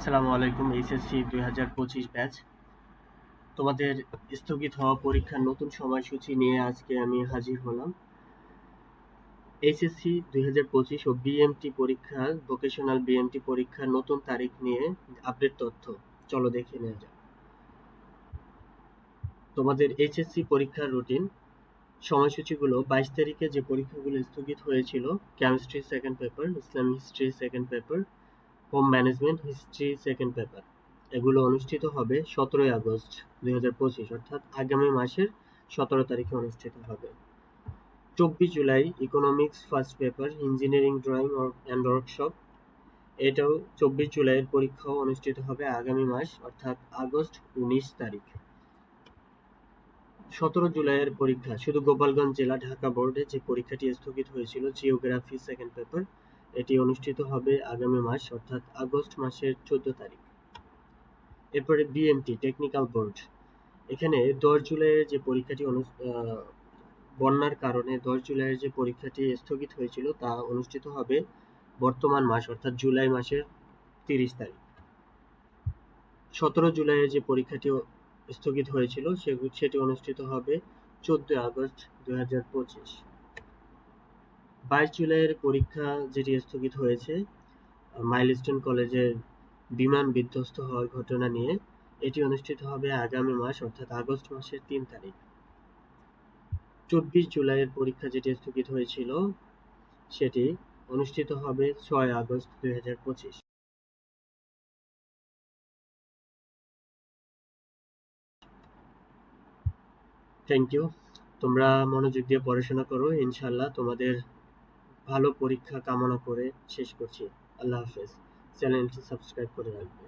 আসসালামু আলাইকুম, এইচএসসি দুই হাজার পঁচিশ ব্যাচ। তোমাদের স্থগিত হওয়া পরীক্ষার নতুন সময়সূচি নিয়ে আজকে আমি হাজির হলাম। এইচএসসি দুই হাজার পঁচিশ ও বিএমটি পরীক্ষার ভোকেশনাল বিএমটি পরীক্ষার নতুন তারিখ নিয়ে আপডেট তথ্য। চলো দেখে নেওয়া যাক। তোমাদের এইচএসসি পরীক্ষার রুটিন সময়সূচিগুলো, বাইশ তারিখে যে পরীক্ষাগুলো স্থগিত হয়েছিল কেমিস্ট্রি সেকেন্ড পেপার ইসলাম history second paper home management history second paper. এগুলো অনুষ্ঠিত হবে সতেরোই আগস্ট দুই হাজার পঁচিশ, অর্থাৎ আগামী মাসের সতেরো তারিখে অনুষ্ঠিত হবে। চব্বিশ July economics first paper engineering drawing and workshop এটাও চব্বিশ জুলাইয়ের পরীক্ষাও অনুষ্ঠিত হবে আগামী মাস, অর্থাৎ আগস্ট উনিশ তারিখ। সতেরো জুলাইয়ের পরীক্ষা। শুধু গোপালগঞ্জ জেলা ঢাকা বোর্ডে যে পরীক্ষাটি স্থগিত হয়েছিল জিওগ্রাফি সেকেন্ড পেপার এটি অনুষ্ঠিত হবে আগামী মাস, অর্থাৎ আগস্ট মাসের চোদ্দ তারিখ। এরপরে বিএমটি টেকনিক্যাল বোর্ড এখানে দশ জুলাইয়ের যে পরীক্ষাটি বন্যার কারণে দশ জুলাইয়ের যে পরীক্ষাটি স্থগিত হয়েছিল, তা অনুষ্ঠিত হবে বর্তমান মাস, অর্থাৎ জুলাই মাসের তিরিশ তারিখ। সতেরো জুলাইয়ের যে পরীক্ষাটি স্থগিত হয়েছিল সেটি অনুষ্ঠিত হবে চোদ্দই আগস্ট দুই হাজার পঁচিশ। বাইশ জুলাইয়ের পরীক্ষা যেটি স্থগিত হয়েছে, মাইলস্টোন কলেজের বিমান বিধ্বস্ত হওয়ার ঘটনা নিয়ে, এটি অনুষ্ঠিত হবে আগামী মাস, অর্থাৎ আগস্ট মাসের তিন তারিখ। চব্বিশ জুলাইয়ের পরীক্ষা যেটি স্থগিত হয়েছিল, সেটি অনুষ্ঠিত হবে ছয় আগস্ট দুই হাজার পঁচিশ। থ্যাংক ইউ তোমরা মনোযোগ দিয়ে পড়াশোনা করো ইনশাল্লাহ তোমাদের ভালো পরীক্ষা কামনা করে শেষ করছি। আল্লাহ হাফেজ। চ্যানেলটি সাবস্ক্রাইব করে রাখবে